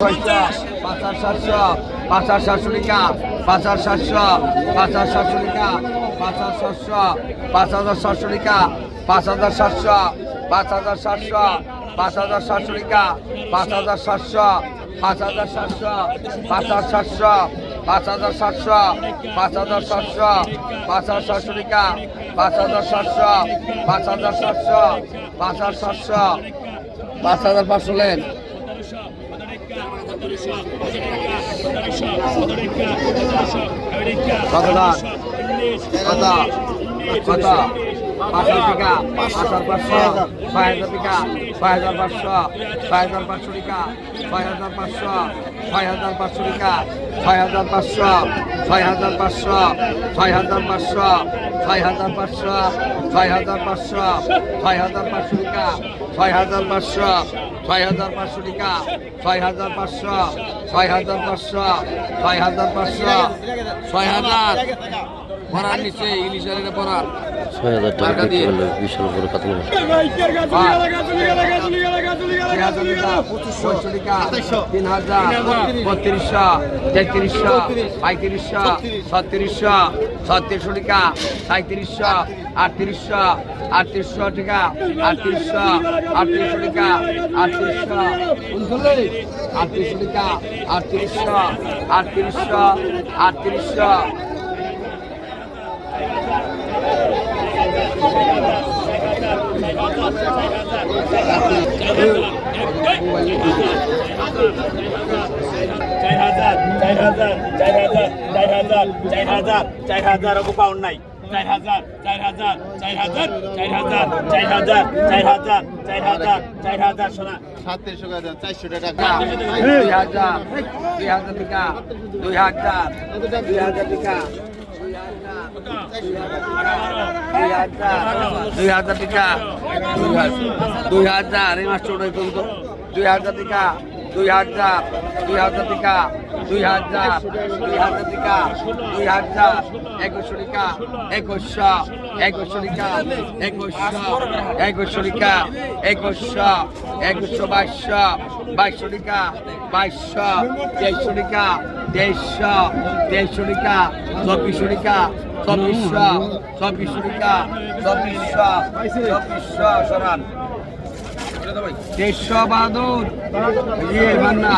পাঁচ হাজার সাতশো পাঁচ হাজার সাতশো টাকা পাঁচ হাজার সাতশো পাঁচ হাজার সাতশো টাকা পাঁচ হাজার সাতশো পাঁচ হাজার টাকা পাঁচ হাজার সাতশো পাঁচ হাজার সাতশো পাঁচ হাজার টাকা পাঁচ হাজার সাতশো পাঁচ হাজার সাতশো পাঁচ হাজার সাতশো পাঁচ হাজার সাতশো পাঁচ হাজার সাতশো পাঁচ হাজার টাকা পাঁচ হাজার সাতশো পাঁচ হাজার সাতশো পাঁচ হাজার সাতশো পাঁচ হাজার পাঁচশো লেন কথা কথা কত কত পাঁচ হাজার টাকা পাঁচ হাজার পাঁচশো ছয় হাজার টাকা ছয় হাজার পাঁচশো ছয় হাজার পাঁচশো টাকা ছয় হাজার পাঁচশো ছয় হাজার পাঁচশো টাকা ছয় হাজার পাঁচশো ছয় হাজার পাঁচশো ছয় হাজার পাঁচশো ছয় হাজার পাঁচশো ছয় হাজার পাঁচশো ছয় হাজার পাঁচশো টাকা ছয় হাজার পাঁচশো ছয় হাজার পাঁচশো টাকা ছয় হাজার পাঁচশো ছয় হাজার পাঁচশো ছয় হাজার পাঁচশো ছয় হাজার পড়ার নিচে ইংলিশের পড়ার ছয় হাজার টাকা বিক্রি দিয়ে। করলে বিশাল বড় কাতল মাছ। তিন হাজার বত্রিশশো তেত্রিশশো পঁয়ত্রিশশো ছত্রিশশো ছত্রিশশো টাকা সাঁত্রিশশো আটত্রিশশো আটত্রিশশো টাকা আটত্রিশশো আটত্রিশশো টাকা আটত্রিশশো। আটত্রিশশো টাকা আটত্রিশশো আটত্রিশশো আটত্রিশশো চার হাজার চার হাজার চার হাজার চার হাজার চার হাজার চার হাজার ওকে পাউন্ড নাই চার হাজার চার হাজার চার হাজার চার হাজার চার হাজার চার হাজার চার হাজার চার হাজার সোনা সাতত্রিশশো টাকা চারশো টাকা দুই হাজার দুই হাজার টাকা দুই হাজার দুই হাজার টাকা দুই হাজার টাকা। দুই হাজার, এই মাসটা ওটাই কিন্তু দুই হাজার টাকা, দুই হাজার দুই হাজার টাকা, দুই হাজার দুই হাজার টাকা, দুই হাজার, একুশশো টাকা, একুশশো একুশশো টাকা, একুশশো একুশশো টাকা, একুশশো একুশশো, বাইশশো বাইশশো টাকা, বাইশশো, তেইশশো টাকা, তেইশশো তেইশশো টাকা, চব্বিশশো টাকা চব্বিশশো চব্বিশশো টাকা চব্বিশশো চব্বিশশো সরান তেইশশো বাহাদুর ইয়ে মান্না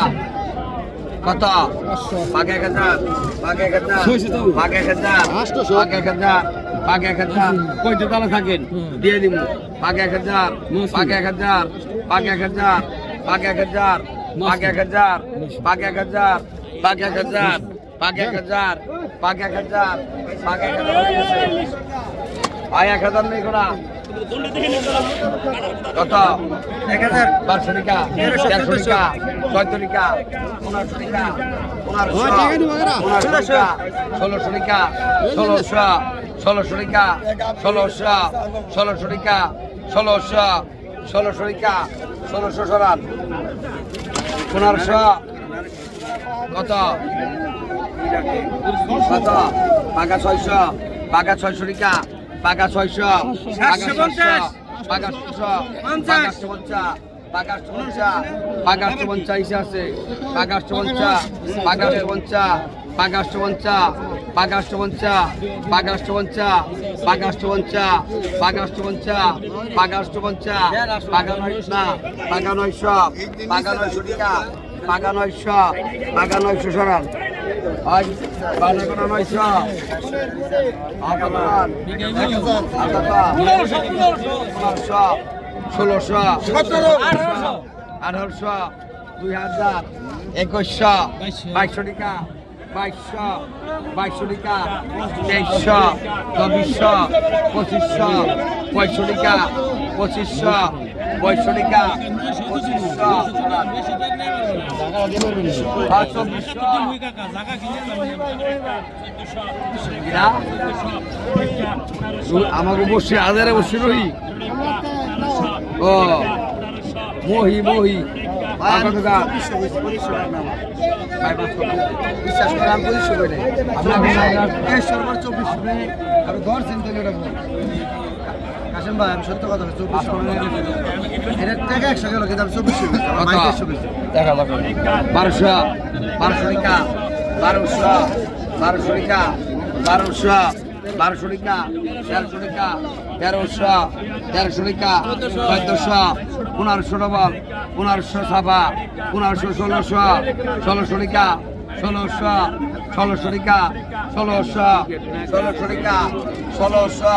কত পাকে এক হাজার পাকে এক হাজার পাকে এক হাজার পাকে এক হাজার পাকে এক হাজার কইতে তালা থাকেন দিয়ে দিব পাকে এক হাজার পাকে এক হাজার পাকে এক হাজার পাকে এক হাজার পাকে এক হাজার পাকে এক হাজার পাকে এক হাজার পাকে এক হাজার পাকে এক হাজার পাকে এক হাজার আয় এক হাজার নেই করা কত এক হাজার। বারোশো টাকা তেরোশো টাকা চোদ্দ টাকা পনেরোশো টাকা পনেরোশো টাকা ষোলোশো টাকা ষোলোশো ষোলোশো টাকা ষোলোশো ষোলোশো টাকা ষোলোশো ষোলোশো টাকা ষোলোশো সরান। পনেরোশো কত কত পাকা ছয়শো পাকা ছয়শো টাকা পাকা ছয়শো পাকা ছয়শো পাকা ছয়শো পাকা পঞ্চাশ পাকাশ পঞ্চা পাকাশ পঞ্চা ইসে আছে পাকাশ পঞ্চা পাকাশ পঞ্চা পাকাশ পঞ্চা পাকাশ পঞ্চা পাকাশ পঞ্চা পাকাশ পঞ্চা পাকাশ পঞ্চা পাকাশ পঞ্চা পাকা নয়শো টাকা পাকা নয়শো পাকা নয়শো সরান ষোলোশো, আঠারোশো দুই হাজার একুশশো, বাইশশো টাকা বাইশশো বাইশশো টাকা তেইশশো, চব্বিশশো, পঁচিশশো পঁয়ষট্টি টাকা পঁচিশশো আমাকে বসে আধারে বসে রহি মহি মহি। বিশ্বাস করে আমি ঘর চিন্তা কাশেম ভাই আমি সত্য কথা বলছি, চব্বিশশো এটার টাকা একশো গেল কিন্তু আমি? বাইশশো বেচছি। বারোশো বারোশো টাকা বারোশো বারোশো টাকা বারোশো বারোশো টাকা তেরোশো টাকা তেরোশো তেরোশো টাকা চোদ্দশো পনেরোশো ডবল পনেরোশো সাবা পনেরোশো ষোলোশো ষোলোশো টাকা ষোলোশো ষোলোশো টাকা ষোলোশো ষোলোশো টাকা ষোলোশো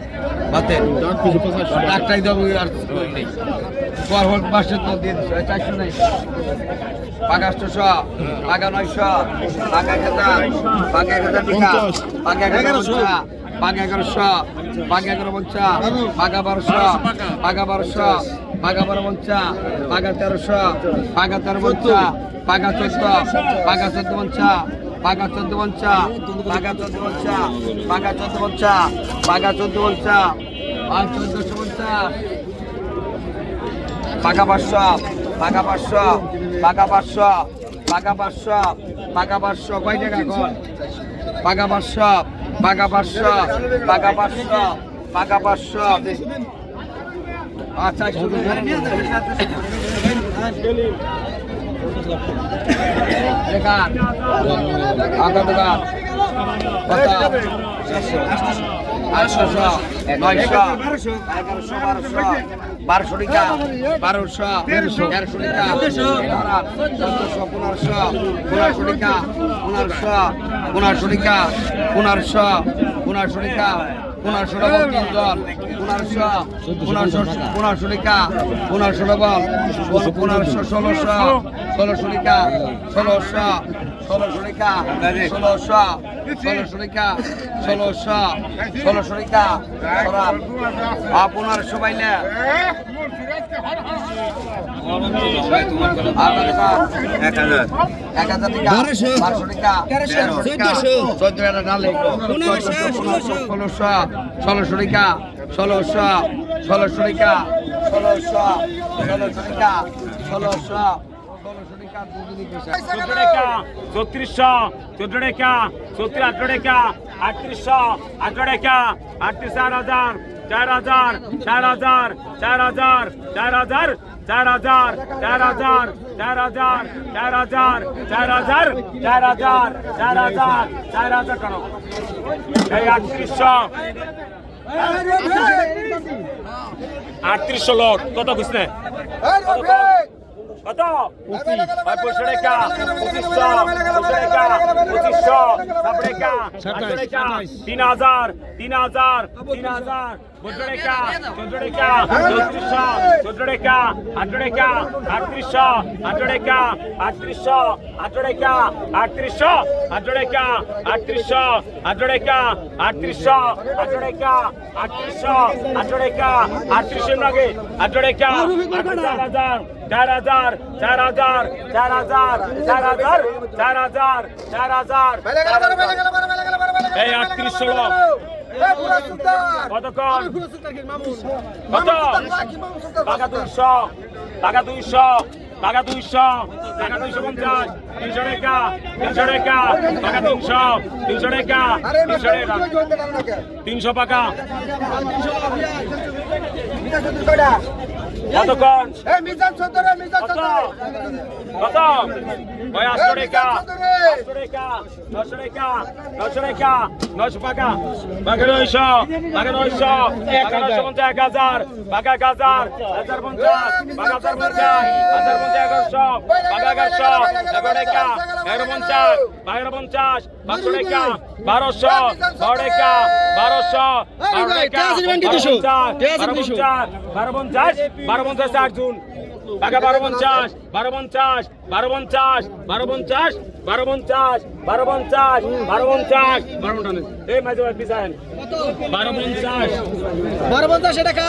বাতে ডাক্তারি দেবো আর পর হল পাঁচশো তো দিয়ে চারশো নেই। পাকা আটশোশো পাকা নয়শো পাকা এক হাজার পাকা এক হাজার টাকা পাকা এগারোশো পাকা এগারোশো। পাকা এগারো পঞ্চা পাকা বারোশো পাকা বারোশো পাকা বারো পঞ্চা পাকা তেরোশো পাকা তেরো পঞ্চা পাকা চোদ্দ পাকা চোদ্দ পঞ্চা পাকা চোদ্দ পঞ্চা পাকা চোদ্দ পঞ্চা পাকা চোদ্দ পঞ্চা পাকা চোদ্দ পঞ্চা আর চোদ্দশো পঞ্চাশ পাকা পাঁচশো পাকা পাঁচশো পাকা পাঁচশো পাকা পাঁচশো পাকা পাঁচশো। কয় টাকা এখন? পাকা পাঁচশো পাকা পাঁচশো পাকা পাঁচশো পাকা পাঁচশো। আচ্ছা বারোশো টাকা বারোশো তেরোশো তেরোশো টাকা চোদ্দশো পনেরোশো পনেরোশো টাকা পনেরোশো পনেরোশো টাকা পনেরোশো পনেরোশো টাকা পনেরোশো ডবল তিনজন পনেরোশো পনেরোশো পনেরোশো টাকা পনেরোশো ডবল পনেরোশো ষোলোশো ষোলোশো ষোলোশো। ষোলোশো টাকা ষোলোশো ষোলোশো টাকা ষোলোশো ষোলোশো টাকা আ পনেরোশো পাইলে এক হাজার। এক হাজার টাকা। বারোশো টাকা। টাকা চোদ্দ হাজার ডালে ষোলোশো। ষোলোশো ষোলোশো টাকা ষোলোশো ষোলোশো টাকা ষোলোশো ষোলোশো টাকা ষোলোশো ষোলোশো টাকা দুদিনই পয়সা চোদ্দ টাকা চৌত্রিশশো চোদ্দ টাকা চৌত্রিশ আঠারো টাকা আটত্রিশশো আঠারো টাকা আটত্রিশ চার হাজার চার হাজার চার হাজার চার হাজার চার হাজার চার হাজার চার হাজার চার হাজার চার হাজার চার হাজার চার হাজার চার হাজার চার হাজার কেন এই আটত্রিশশো আটত্রিশশো লোক কত বুঝলে কত পঁচিশশো টাকা পঁচিশশো পঁচিশশো টাকা পঁচিশশো তারপরে টাকা তিন হাজার তিন হাজার তিন হাজার চোদ্দ টাকা চোদ্দ টাকা চৌত্রিশশো চোদ্দ টাকা আঠারো টাকা আটত্রিশশো আঠারো টাকা আটত্রিশশো আঠারো টাকা আটত্রিশশো আঠারো টাকা আটত্রিশশো আঠারো টাকা আটত্রিশশো আঠারো টাকা আটত্রিশশো আঠারো টাকা আটত্রিশের নাগে আঠারো টাকা চার হাজার চার হাজার চার হাজার চার হাজার চার হাজার চার হাজার চার হাজার। এই আটত্রিশশো কত কতক্ষণ? কত? টাকা দুইশো টাকা দুইশো টাকা দুইশো টাকা দুইশো পঞ্চাশ। তিনশো টাকা তিনশো টাকা টাকা তিনশো তিনশো টাকা তিনশো টাকা। তিনশো টাকা কতক্ষণ? কত? ওই আটশো টাকা? আটশো টাকা, নশো টাকা নশো টাকা নশো টাকা বাঘে নয়শো বাঘে নয়শো বাঘে নয়শো পঞ্চাশ, এক হাজার বাঘে এক হাজার হাজার পঞ্চাশ বাঘে হাজার পঞ্চাশ হাজার পঞ্চাশ এগারোশো এগারোশো এগারো এগারো পঞ্চাশ বাঘের পঞ্চাশ পাঁচশো টাকা বারোশো বারো টাকা বারোশো বারো টাকা বারো পঞ্চাশ বারো পঞ্চাশ বারো পঞ্চাশ আটজন টাকা বারো পঞ্চাশ বারো পঞ্চাশ বারো পঞ্চাশ বারো পঞ্চাশ বারো পঞ্চাশ বারো পঞ্চাশ বারো পঞ্চাশ বারো পঞ্চাশ এই মাঝে মাঝে পিছান বারো পঞ্চাশ বারো টাকা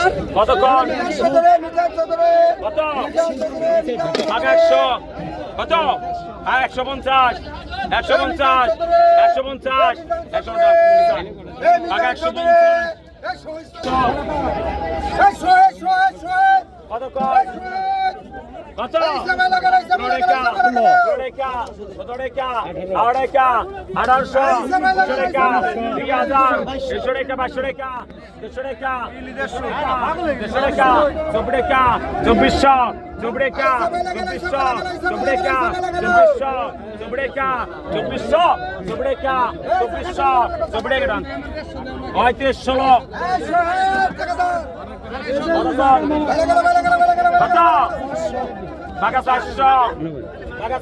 কত হ্যাঁ একশো পঞ্চাশ একশো পঞ্চাশ একশো পঞ্চাশ। একশো পঞ্চাশ। একশো কত কয় চব্বিশশো চব্বিশ টাকা চব্বিশশো চব্বিশ টাকা চব্বিশশো চব্বিশ টাকা চব্বিশশো চব্বিশ টাকা চব্বিশশো ডান পঁয়ত্রিশ ষোলো টাকা চারশো টাকা